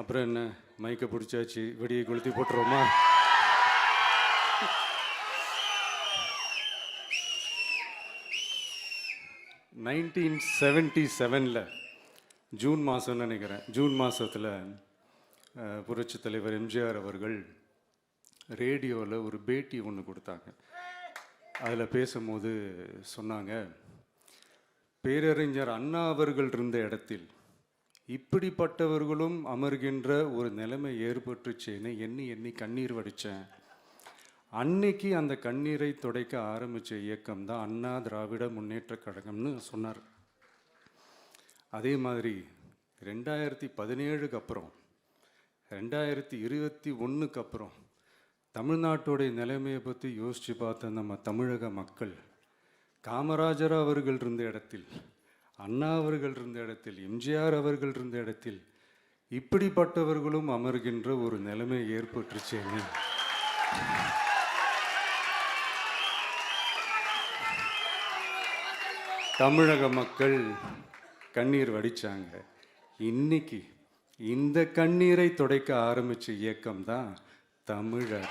அப்புறம் என்ன? மைக்கை பிடிச்சாச்சு. வெடியை கொளுத்தி போட்டுருவோமா? நைன்டீன் செவன்டி செவனில் ஜூன் மாதம்னு நினைக்கிறேன். ஜூன் மாதத்தில் புரட்சி தலைவர் எம்ஜிஆர் அவர்கள் ரேடியோவில் ஒரு பேட்டி ஒன்று கொடுத்தாங்க. அதில் பேசும்போது சொன்னாங்க பேரறிஞர் அண்ணா அவர்கள் இருந்த இடத்தில் இப்படிப்பட்டவர்களும் அமர்கின்ற ஒரு நிலைமை ஏற்பட்டுச்சேன்னு எண்ணி எண்ணி கண்ணீர் வடித்தேன். அன்னைக்கு அந்த கண்ணீரை துடைக்க ஆரம்பித்த இயக்கம் தான் அண்ணா திராவிட முன்னேற்ற கழகம்னு சொன்னார். அதே மாதிரி ரெண்டாயிரத்தி பதினேழுக்கு அப்புறம் ரெண்டாயிரத்தி இருபத்தி ஒன்றுக்கு அப்புறம் தமிழ்நாட்டுடைய நிலைமையை பற்றி யோசித்து பார்த்த நம்ம தமிழக மக்கள் காமராஜர் அவர்கள் இருந்த இடத்தில் அண்ணா அவர்கள் இருந்த இடத்தில் எம்ஜிஆர் அவர்கள் இருந்த இடத்தில் இப்படிப்பட்டவர்களும் அமர்கின்ற ஒரு நிலைமை ஏற்பட்டுருச்சேன்னு தமிழக மக்கள் கண்ணீர் வடிச்சாங்க. இன்னைக்கு இந்த கண்ணீரை துடைக்க ஆரம்பித்த இயக்கம் தான் தமிழக